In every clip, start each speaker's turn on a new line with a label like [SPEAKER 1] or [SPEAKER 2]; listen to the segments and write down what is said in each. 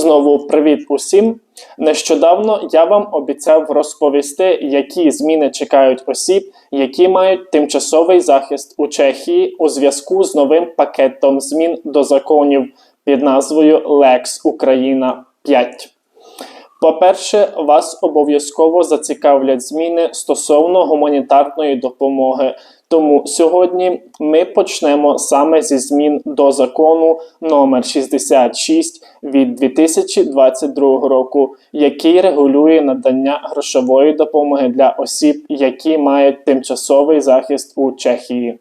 [SPEAKER 1] Знову привіт усім! Нещодавно я вам обіцяв розповісти, які зміни чекають осіб, які мають тимчасовий захист у Чехії у зв'язку з новим пакетом змін до законів під назвою Lex Україна 5. По-перше, вас обов'язково зацікавлять зміни стосовно гуманітарної допомоги. Тому сьогодні ми почнемо саме зі змін до закону номер 66 від 2022 року, який регулює надання грошової допомоги для осіб, які мають тимчасовий захист у Чехії.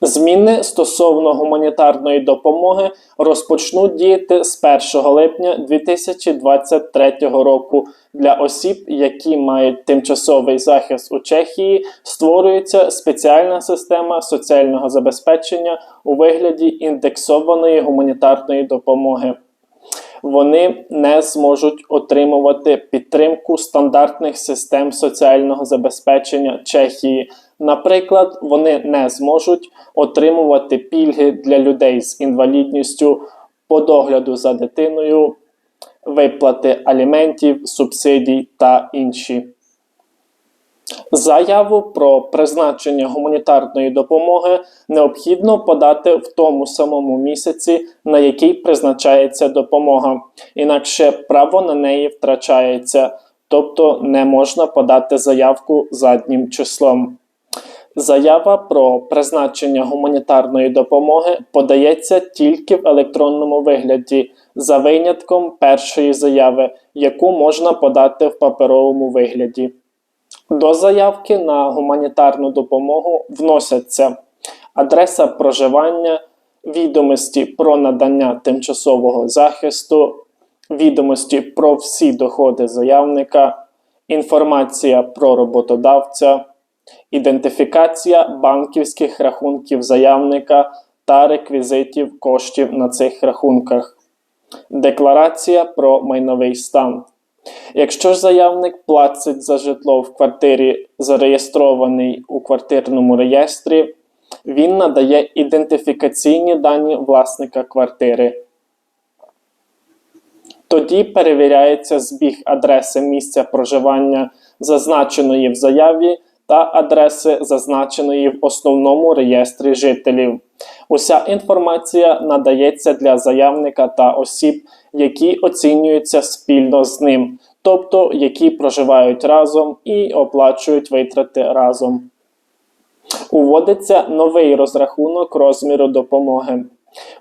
[SPEAKER 1] Зміни стосовно гуманітарної допомоги розпочнуть діяти з 1 липня 2023 року. Для осіб, які мають тимчасовий захист у Чехії, створюється спеціальна система соціального забезпечення у вигляді індексованої гуманітарної допомоги. Вони не зможуть отримувати підтримку стандартних систем соціального забезпечення Чехії. Наприклад, вони не зможуть отримувати пільги для людей з інвалідністю по догляду за дитиною, виплати аліментів, субсидій та інші. Заяву про призначення гуманітарної допомоги необхідно подати в тому самому місяці, на який призначається допомога, інакше право на неї втрачається, тобто не можна подати заявку заднім числом. Заява про призначення гуманітарної допомоги подається тільки в електронному вигляді, за винятком першої заяви, яку можна подати в паперовому вигляді. До заявки на гуманітарну допомогу вносяться адреса проживання, відомості про надання тимчасового захисту, відомості про всі доходи заявника, інформація про роботодавця, ідентифікація банківських рахунків заявника та реквізитів коштів на цих рахунках, декларація про майновий стан. Якщо ж заявник платить за житло в квартирі, зареєстрований у квартирному реєстрі, він надає ідентифікаційні дані власника квартири. Тоді перевіряється збіг адреси місця проживання, зазначеної в заяві, та адреси, зазначеної в основному реєстрі жителів. Уся інформація надається для заявника та осіб, які оцінюються спільно з ним, тобто які проживають разом і оплачують витрати разом. Уводиться новий розрахунок розміру допомоги.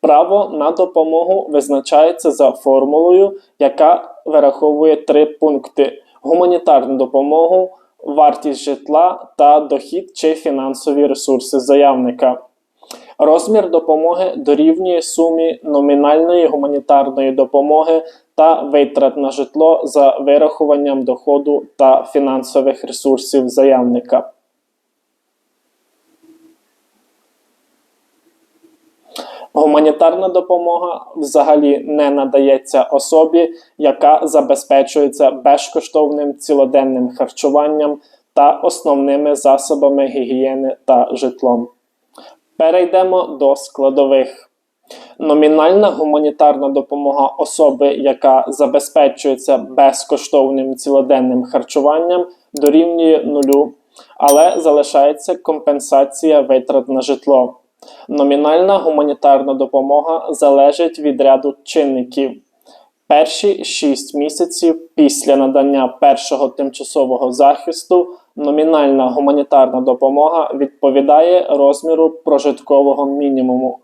[SPEAKER 1] Право на допомогу визначається за формулою, яка вираховує три пункти: гуманітарну допомогу, вартість житла та дохід чи фінансові ресурси заявника. Розмір допомоги дорівнює сумі номінальної гуманітарної допомоги та витрат на житло за вирахуванням доходу та фінансових ресурсів заявника. Гуманітарна допомога взагалі не надається особі, яка забезпечується безкоштовним цілоденним харчуванням та основними засобами гігієни та житлом. Перейдемо до складових. Номінальна гуманітарна допомога особи, яка забезпечується безкоштовним цілоденним харчуванням, дорівнює нулю, але залишається компенсація витрат на житло. Номінальна гуманітарна допомога залежить від ряду чинників. Перші 6 місяців після надання першого тимчасового захисту номінальна гуманітарна допомога відповідає розміру прожиткового мінімуму.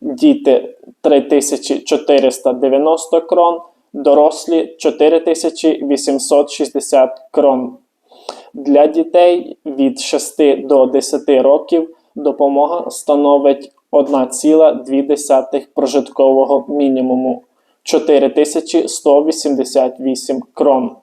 [SPEAKER 1] Діти 3490 крон, дорослі 4860 крон. Для дітей від 6 до 10 років допомога становить 1,2 прожиткового мінімуму 4188 крон.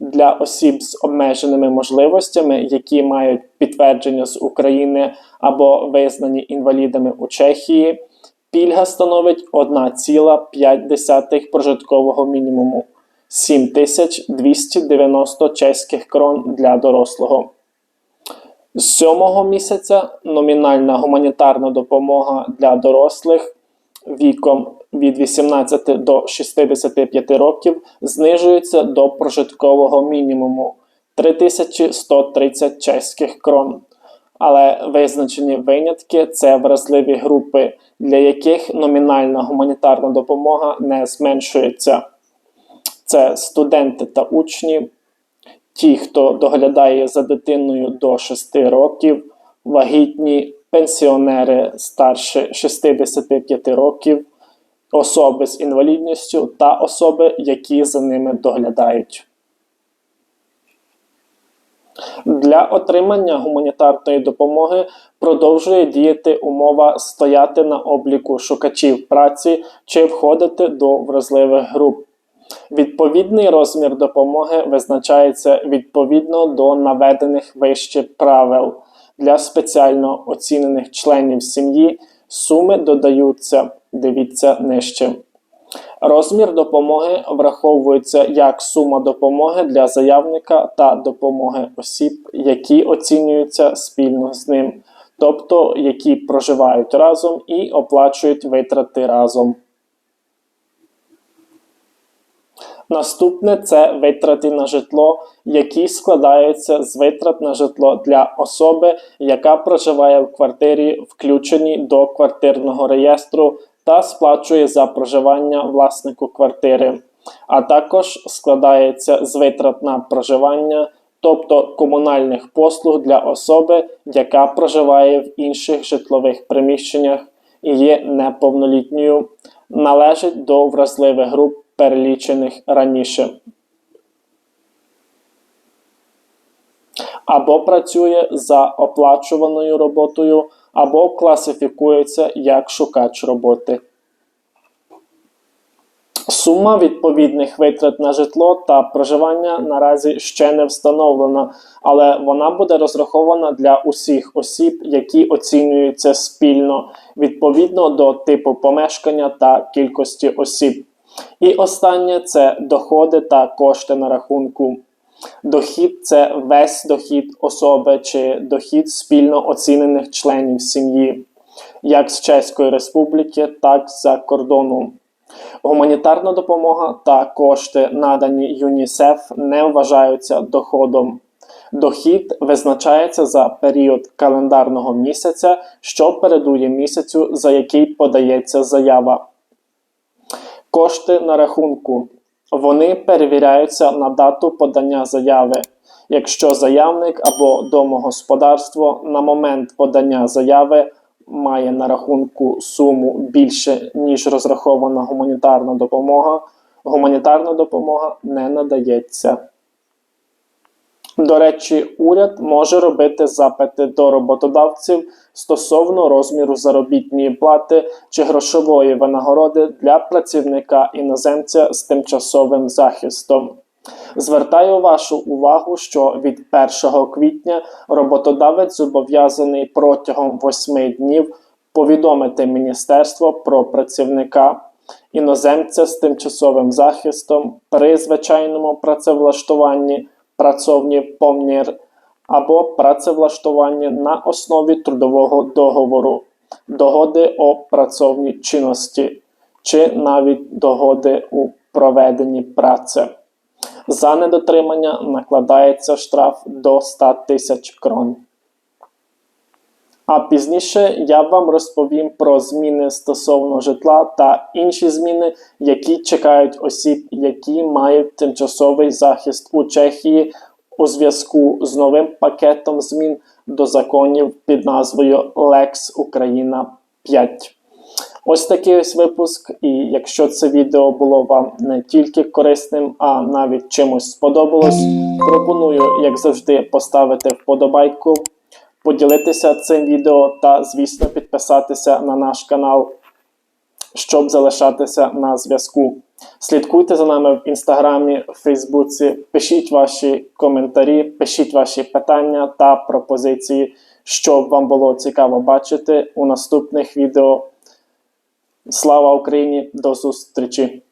[SPEAKER 1] Для осіб з обмеженими можливостями, які мають підтвердження з України або визнані інвалідами у Чехії, пільга становить 1,5 прожиткового мінімуму 7290 чеських крон для дорослого. З сьомого місяця номінальна гуманітарна допомога для дорослих віком від 18 до 65 років знижується до прожиткового мінімуму 3130 чеських крон. Але визначені винятки це вразливі групи, для яких номінальна гуманітарна допомога не зменшується. Це студенти та учні, ті, хто доглядає за дитиною до 6 років, вагітні пенсіонери старше 65 років, особи з інвалідністю та особи, які за ними доглядають. Для отримання гуманітарної допомоги продовжує діяти умова стояти на обліку шукачів праці чи входити до вразливих груп. Відповідний розмір допомоги визначається відповідно до наведених вище правил. Для спеціально оцінених членів сім'ї суми додаються, дивіться нижче. Розмір допомоги враховується як сума допомоги для заявника та допомоги осіб, які оцінюються спільно з ним, тобто які проживають разом і оплачують витрати разом. Наступне це витрати на житло, які складаються з витрат на житло для особи, яка проживає в квартирі, включені до квартирного реєстру та сплачує за проживання власнику квартири, а також складається з витрат на проживання, тобто комунальних послуг для особи, яка проживає в інших житлових приміщеннях і є неповнолітньою, належить до вразливих груп, перелічених раніше. Або працює за оплачуваною роботою, або класифікується як шукач роботи. Сума відповідних витрат на житло та проживання наразі ще не встановлена, але вона буде розрахована для усіх осіб, які оцінюються спільно відповідно до типу помешкання та кількості осіб. І останнє це доходи та кошти на рахунку. Дохід це весь дохід особи чи дохід спільно оцінених членів сім'ї, як з Чеської Республіки, так і за кордону. Гуманітарна допомога та кошти, надані ЮНІСЕФ, не вважаються доходом. Дохід визначається за період календарного місяця, що передує місяцю, за який подається заява. Кошти на рахунку. Вони перевіряються на дату подання заяви. Якщо заявник або домогосподарство на момент подання заяви має на рахунку суму більше, ніж розрахована гуманітарна допомога, гуманітарна допомога не надається. До речі, уряд може робити запити до роботодавців стосовно розміру заробітної плати чи грошової винагороди для працівника іноземця з тимчасовим захистом. Звертаю вашу увагу, що від 1 квітня роботодавець зобов'язаний протягом 8 днів повідомити Міністерство про працівника іноземця з тимчасовим захистом при звичайному працевлаштуванні працовні помір або працевлаштування на основі трудового договору, догоди о працовній чинності чи навіть догоди у проведенні праці. За недотримання накладається штраф до 100 тисяч крон. А пізніше я вам розповім про зміни стосовно житла та інші зміни, які чекають осіб, які мають тимчасовий захист у Чехії у зв'язку з новим пакетом змін до законів під назвою Lex Україна 5. Ось такий ось випуск. І якщо це відео було вам не тільки корисним, а навіть чимось сподобалось, пропоную, як завжди, поставити вподобайку, поділитися цим відео та, звісно, підписатися на наш канал, щоб залишатися на зв'язку. Слідкуйте за нами в інстаграмі, Фейсбуці, пишіть ваші коментарі, пишіть ваші питання та пропозиції, щоб вам було цікаво бачити у наступних відео. Слава Україні! До зустрічі!